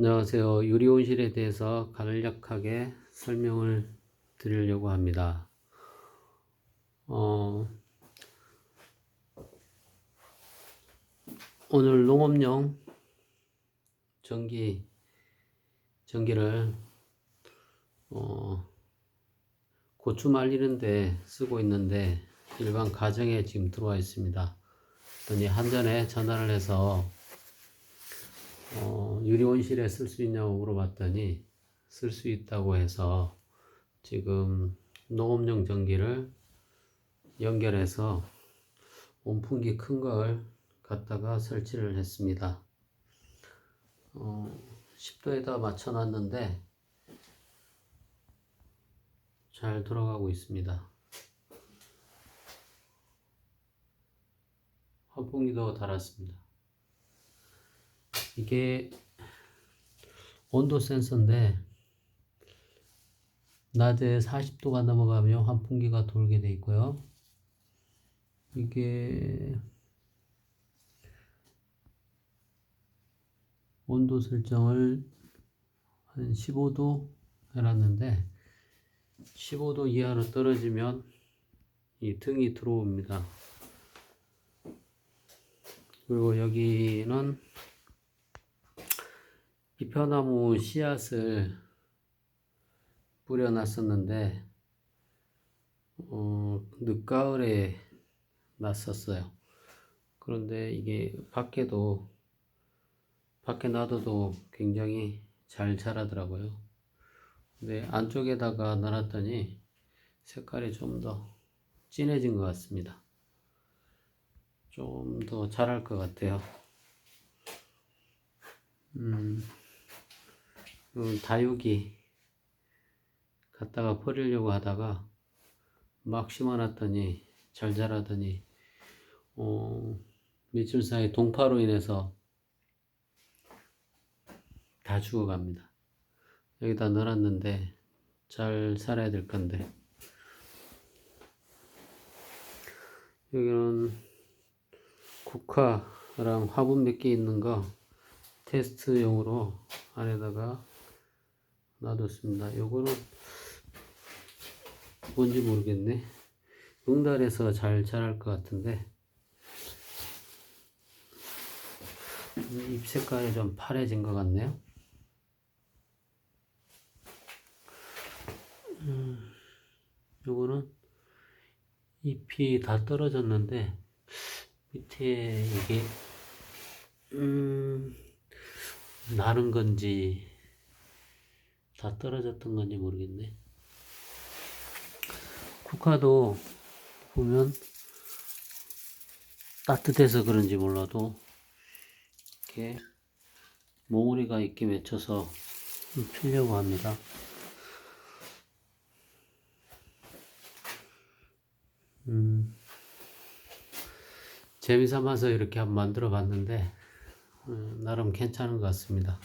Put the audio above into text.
안녕하세요. 유리온실에 대해서 간략하게 설명을 드리려고 합니다. 어, 오늘 농업용 전기, 전기를, 어, 고추 말리는데 쓰고 있는데 일반 가정에 지금 들어와 있습니다. 한전에 전화를 해서 어, 유리온실에 쓸 수 있냐고 물어봤더니 쓸 수 있다고 해서 지금 농업용 전기를 연결해서 온풍기 큰 걸 갖다가 설치를 했습니다. 어, 10도에다 맞춰놨는데 잘 돌아가고 있습니다. 환풍기도 달았습니다. 이게 온도 센서인데 낮에 40도가 넘어가면 환풍기가 돌게 돼 있고요. 이게 온도 설정을 한 15도 해놨는데 15도 이하로 떨어지면 이 등이 들어옵니다. 그리고 여기는 이편나무 씨앗을 뿌려놨었는데 어, 늦가을에 났었어요. 그런데 이게 밖에도 밖에 놔둬도 굉장히 잘 자라더라고요. 근데 안쪽에다가 놔놨더니 색깔이 좀 더 진해진 것 같습니다. 좀 더 자랄 것 같아요. 음. 그 다육이 갖다가 버리려고 하다가 막 심어놨더니 잘 자라더니 어, 며칠 사이 동파로 인해서 다 죽어갑니다. 여기다 넣어놨는데 잘 살아야 될 건데 여기는 국화랑 화분 몇 개 있는 거 테스트용으로 안에다가 놔뒀습니다. 요거는 뭔지 모르겠네. 응달에서 잘 자랄 것 같은데 잎 색깔이 좀 파래진 것 같네요. 음, 요거는 잎이 다 떨어졌는데 밑에 이게 음, 나는 건지 다 떨어졌던 건지 모르겠네. 국화도 보면 따뜻해서 그런지 몰라도 이렇게 몽우리가 있게 맺혀서 피려고 합니다. 음, 재미삼아서 이렇게 한번 만들어 봤는데 음, 나름 괜찮은 것 같습니다.